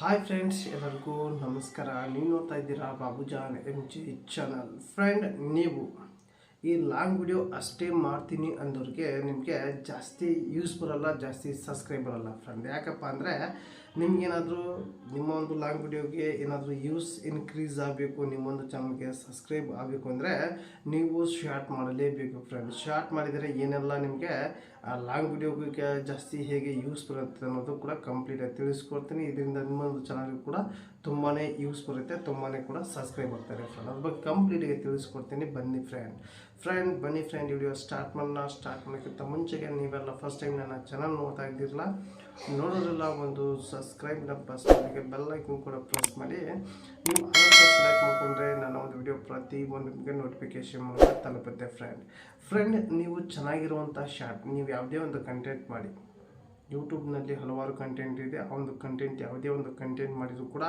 Hi friends ಎಲ್ಲರಿಗೂ ನಮಸ್ಕಾರ. ನೀವು ನೋಡ್ತಾ ಇದ್ದೀರಾ Babujan M G channel friend ನೀವು ಈ ಲಾಂಗ್ ವಿಡಿಯೋ ಅಷ್ಟೇ ಮಾಡ್ತೀನಿ ಅಂದವ್ರಿಗೆ ನಿಮಗೆ ಜಾಸ್ತಿ ಯೂಸ್ ಬರೋಲ್ಲ ಜಾಸ್ತಿ ಸಬ್ಸ್ಕ್ರೈಬ್ ಬರಲ್ಲ ಫ್ರೆಂಡ್ ಯಾಕಪ್ಪ ಅಂದರೆ ನಿಮ್ಗೇನಾದರೂ ನಿಮ್ಮ ಒಂದು ಲಾಂಗ್ ವಿಡಿಯೋಗೆ ಏನಾದರೂ ಯೂಸ್ ಇನ್ಕ್ರೀಸ್ ಆಗಬೇಕು, ನಿಮ್ಮೊಂದು ಚಾನಲ್ಗೆ ಸಬ್ಸ್ಕ್ರೈಬ್ ಆಗಬೇಕು ಅಂದರೆ ನೀವು ಶಾರ್ಟ್ ಮಾಡಲೇಬೇಕು ಫ್ರೆಂಡ್ ಶಾರ್ಟ್ ಮಾಡಿದರೆ ಏನೆಲ್ಲ ನಿಮಗೆ ಆ ಲಾಂಗ್ ವಿಡಿಯೋಗೆ ಜಾಸ್ತಿ ಹೇಗೆ ಯೂಸ್ ಬರುತ್ತೆ ಅನ್ನೋದು ಕೂಡ ಕಂಪ್ಲೀಟಾಗಿ ತಿಳಿಸ್ಕೊಡ್ತೀನಿ. ಇದರಿಂದ ನಿಮ್ಮೊಂದು ಚಾನಲ್ಗೆ ಕೂಡ ತುಂಬಾ ಯೂಸ್ ಬರುತ್ತೆ ತುಂಬಾ ಕೂಡ ಸಬ್ಸ್ಕ್ರೈಬ್ ಆಗ್ತಾರೆ ಫ್ರೆಂಡ್ ಅದ್ರ ಬಗ್ಗೆ ಕಂಪ್ಲೀಟಾಗಿ ತಿಳಿಸ್ಕೊಡ್ತೀನಿ. ಬನ್ನಿ ಫ್ರೆಂಡ್ ಫ್ರೆಂಡ್ ಬನ್ನಿ ಫ್ರೆಂಡ್ ವಿಡಿಯೋ ಸ್ಟಾರ್ಟ್ ಮಾಡೋಣ. ಸ್ಟಾರ್ಟ್ ಮಾಡೋಕ್ಕಿಂತ ಮುಂಚೆಗೆ ನೀವೆಲ್ಲ ಫಸ್ಟ್ ಟೈಮ್ ನನ್ನ ಚಾನಲ್ ನೋಡ್ತಾ ಇದ್ದಿರಲ್ಲ ನೋಡೋರೆಲ್ಲ ಒಂದು ಸಬ್ಸ್ಕ್ರೈಬ್ನ ಪ್ರೆಸ್ ಮಾಡಿ ಬೆಲ್ ಐಕನ್ ಕೂಡ ಪ್ರೆಸ್ ಮಾಡಿ. ನೀವು ಸೆಲೆಕ್ಟ್ ಮಾಡಿಕೊಂಡ್ರೆ ನನ್ನ ಒಂದು ವಿಡಿಯೋ ಪ್ರತಿ ಒಂದು ನಿಮಗೆ ನೋಟಿಫಿಕೇಶನ್ ಮೂಲಕ ತಲುಪುತ್ತೆ ಫ್ರೆಂಡ್ ಫ್ರೆಂಡ್ ನೀವು ಚೆನ್ನಾಗಿರುವಂಥ ಶಾರ್ಟ್ ನೀವು ಯಾವುದೇ ಒಂದು ಕಂಟೆಂಟ್ ಮಾಡಿ. ಯೂಟ್ಯೂಬ್ನಲ್ಲಿ ಹಲವಾರು ಕಂಟೆಂಟ್ ಇದೆ. ಆ ಒಂದು ಕಂಟೆಂಟ್ ಯಾವುದೇ ಒಂದು ಕಂಟೆಂಟ್ ಮಾಡಿದರೂ ಕೂಡ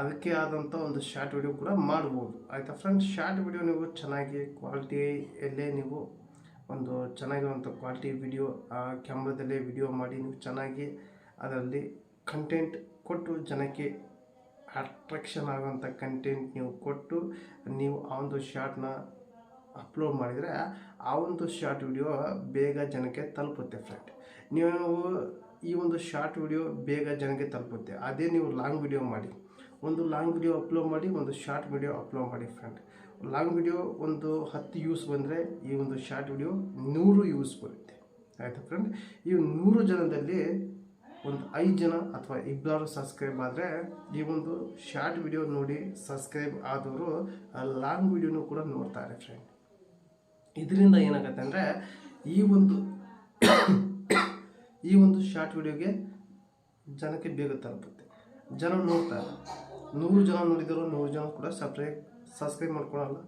ಅದಕ್ಕೆ ಆದಂಥ ಒಂದು ಶಾರ್ಟ್ ವಿಡಿಯೋ ಕೂಡ ಮಾಡ್ಬೋದು. ಆಯಿತಾ ಫ್ರೆಂಡ್ ಶಾರ್ಟ್ ವಿಡಿಯೋ ನೀವು ಚೆನ್ನಾಗಿ ಕ್ವಾಲಿಟಿಯಲ್ಲೇ ನೀವು ಒಂದು ಚೆನ್ನಾಗಿರುವಂಥ ಕ್ವಾಲಿಟಿ ವಿಡಿಯೋ ಕ್ಯಾಮ್ರಾದಲ್ಲೇ ವಿಡಿಯೋ ಮಾಡಿ, ನೀವು ಚೆನ್ನಾಗಿ ಅದರಲ್ಲಿ ಕಂಟೆಂಟ್ ಕೊಟ್ಟು ಜನಕ್ಕೆ ಅಟ್ರಾಕ್ಷನ್ ಆಗುವಂಥ ಕಂಟೆಂಟ್ ನೀವು ಕೊಟ್ಟು, ನೀವು ಆ ಒಂದು ಶಾರ್ಟ್ನ ಅಪ್ಲೋಡ್ ಮಾಡಿದರೆ ಆ ಒಂದು ಶಾರ್ಟ್ ವಿಡಿಯೋ ಬೇಗ ಜನಕ್ಕೆ ತಲುಪುತ್ತೆ ಫ್ರೆಂಡ್ ನೀವು ಈ ಒಂದು ಶಾರ್ಟ್ ವಿಡಿಯೋ ಬೇಗ ಜನಕ್ಕೆ ತಲುಪುತ್ತೆ. ಅದೇ ನೀವು ಲಾಂಗ್ ವಿಡಿಯೋ ಮಾಡಿ. ಒಂದು ಲಾಂಗ್ ವಿಡಿಯೋ ಅಪ್ಲೋಡ್ ಮಾಡಿ, ಒಂದು ಶಾರ್ಟ್ ವಿಡಿಯೋ ಅಪ್ಲೋಡ್ ಮಾಡಿ ಫ್ರೆಂಡ್ ಲಾಂಗ್ ವಿಡಿಯೋ ಒಂದು ಹತ್ತು ಯೂಸ್ ಬಂದರೆ ಈ ಒಂದು ಶಾರ್ಟ್ ವಿಡಿಯೋ ನೂರು ಯೂಸ್ ಬರುತ್ತೆ. ಆಯಿತಾ ಫ್ರೆಂಡ್ ಈ ನೂರು ಜನದಲ್ಲಿ ಒಂದು ಐದು ಜನ ಅಥವಾ ಇಬ್ಬರು ಸಬ್ಸ್ಕ್ರೈಬ್ ಆದರೆ ಈ ಒಂದು ಶಾರ್ಟ್ ವಿಡಿಯೋ ನೋಡಿ ಸಬ್ಸ್ಕ್ರೈಬ್ ಆದವರು ಲಾಂಗ್ ವಿಡಿಯೋನು ಕೂಡ ನೋಡ್ತಾರೆ ಫ್ರೆಂಡ್ ಇದರಿಂದ ಏನಾಗುತ್ತೆ ಅಂದರೆ ಈ ಒಂದು ಈ ಒಂದು ಶಾರ್ಟ್ ವಿಡಿಯೋಗೆ ಜನಕ್ಕೆ ಬೇಗ ತಲುಪುತ್ತೆ. ಜನ ನೋಡ್ತಾರೆ. ನೂರು ಜನ ನೋಡಿದರೂ ನೂರು ಜನ ಕೂಡ ಸಬ್ಸ್ಕ್ರೈಬ್ ಸಬ್ಸ್ಕ್ರೈಬ್ ಮಾಡ್ಕೊಳಲ್ಲ.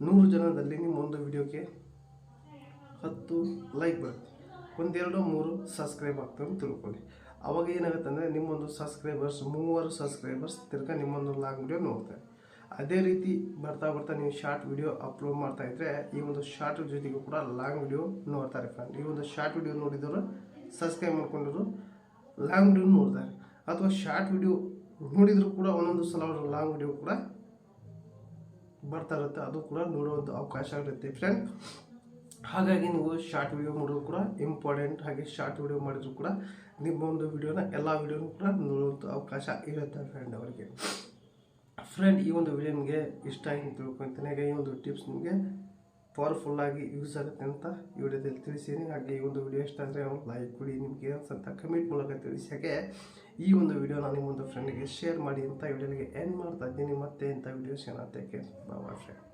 ನೂರು ಜನದಲ್ಲಿ ನಿಮ್ಮ ಒಂದು ವಿಡಿಯೋಗೆ ಹತ್ತು ಲೈಕ್ ಬರುತ್ತೆ. ಒಂದೆರಡು ಮೂರು ಸಬ್ಸ್ಕ್ರೈಬ್ ಆಗ್ತವೆ ತಿಳ್ಕೊಳ್ಳಿ. ಅವಾಗ ಏನಾಗುತ್ತೆ ಅಂದರೆ ನಿಮ್ಮೊಂದು ಸಬ್ಸ್ಕ್ರೈಬರ್ಸ್ ಮೂವರು ಸಬ್ಸ್ಕ್ರೈಬರ್ಸ್ ತಿರ್ಗಾ ನಿಮ್ಮೊಂದು ಲಾಂಗ್ ವಿಡಿಯೋ ನೋಡ್ತಾರೆ. ಅದೇ ರೀತಿ ಬರ್ತಾ ಬರ್ತಾ ನೀವು ಶಾರ್ಟ್ ವಿಡಿಯೋ ಅಪ್ಲೋಡ್ ಮಾಡ್ತಾ ಇದ್ದರೆ ಈ ಒಂದು ಶಾರ್ಟ್ ಜೊತೆಗೂ ಕೂಡ ಲಾಂಗ್ ವಿಡಿಯೋ ನೋಡ್ತಾರೆ ಫ್ರೆಂಡ್ ಈ ಒಂದು ಶಾರ್ಟ್ ವಿಡಿಯೋ ನೋಡಿದವರು ಸಬ್ಸ್ಕ್ರೈಬ್ ಮಾಡ್ಕೊಂಡಿದ್ರು ಲಾಂಗ್ ವಿಡಿಯೋ ನೋಡ್ತಾರೆ. ಅಥವಾ ಶಾರ್ಟ್ ವಿಡಿಯೋ ನೋಡಿದರೂ ಕೂಡ ಒಂದೊಂದು ಸಲ ಅವರ ಲಾಂಗ್ ವಿಡಿಯೋ ಕೂಡ ಬರ್ತಾ ಇರುತ್ತೆ. ಅದು ಕೂಡ ನೋಡುವಂಥ ಅವಕಾಶ ಆಗಿರುತ್ತೆ ಫ್ರೆಂಡ್ ಹಾಗಾಗಿ ನೀವು ಶಾರ್ಟ್ ವಿಡಿಯೋ ಮಾಡೋದು ಕೂಡ ಇಂಪಾರ್ಟೆಂಟ್ ಹಾಗೆ ಶಾರ್ಟ್ ವಿಡಿಯೋ ಮಾಡಿದ್ರು ಕೂಡ ನಿಮ್ಮ ಒಂದು ವಿಡಿಯೋನ ಎಲ್ಲ ವಿಡಿಯೋನು ಕೂಡ ನೋಡುವಂಥ ಅವಕಾಶ ಇರುತ್ತೆ ಫ್ರೆಂಡ್ ಅವರಿಗೆ. ಫ್ರೆಂಡ್ ಈ ಒಂದು ವಿಡಿಯೋ ನಿಮಗೆ ಇಷ್ಟ ಆಗಿ ತಿಳ್ಕೊತೀನಿ ಹಾಗೆ ಈ ಒಂದು ಟಿಪ್ಸ್ ನಿಮಗೆ ಪವರ್ಫುಲ್ಲಾಗಿ ಯೂಸ್ ಆಗುತ್ತೆ ಅಂತ ಈ ವಿಡಿಯೋದಲ್ಲಿ ತಿಳಿಸಿದ್ದೀನಿ. ಹಾಗೆ ಈ ಒಂದು ವಿಡಿಯೋ ಇಷ್ಟ ಆದರೆ ಒಂದು ಲೈಕ್ ಕೊಡಿ, ನಿಮಗೆ ಅನ್ಸಂತ ಕಮೆಂಟ್ ಮೂಲಕ ತಿಳಿಸಿ. ಹಾಗೆ ಈ ಒಂದು ವಿಡಿಯೋನ ನಿಮ್ಮೊಂದು ಫ್ರೆಂಡಿಗೆ ಶೇರ್ ಮಾಡಿ ಅಂತ ವಿಡಿಯೋಗೆ ಎಂಡ್ ಮಾಡ್ತಾ ಇದ್ದೀನಿ. ಮತ್ತೆ ಇಂಥ ವಿಡಿಯೋಸ್ ಏನಂತ ಬಾಯ್ ಫ್ರೆಂಡ್